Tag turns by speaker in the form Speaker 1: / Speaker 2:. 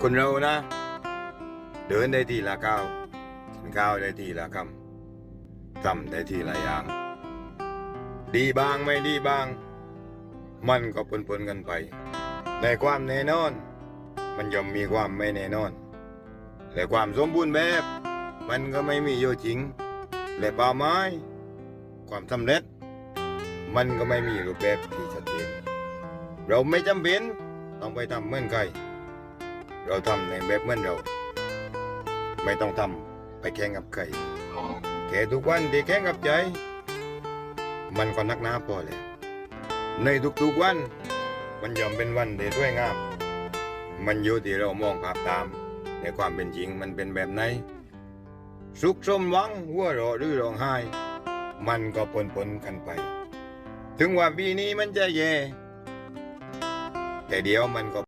Speaker 1: คนเรานะ เดินได้ทีละก้าวกินข้าวได้ทีละคำทำได้ทีละอย่าง ดีบ้างไม่ดีบ้าง มันก็ปนๆกันไป ในความแน่นอน มันย่อมมีความไม่แน่นอน และความสมบูรณ์แบบ มันก็ไม่มีอยู่จริง และเป้าหมายความสำเร็จ มันก็ไม่มีรูปแบบที่ชัดเจนเราไม่จำเป็นต้องไปทำเหมือนใคร เราทำในแบบเหมือนเรา ไม่ต้องทำไปแข่งกับใครแค่ทุกวันที่แข่งกับใจ มันก็นักหนาพอแล้วในทุกๆวัน มันย่อมเป็นวันที่สวยงาม มันอยู่ที่เรามองภาพตาม ในความเป็นจริงมันเป็นแบบไหน สุขสมหวังหัวเราะหรือร้องไห้ มันก็ปนปนๆกันไป ถึงว่าปีนี้มันจะแย่แต่เดี๋ยวมันก็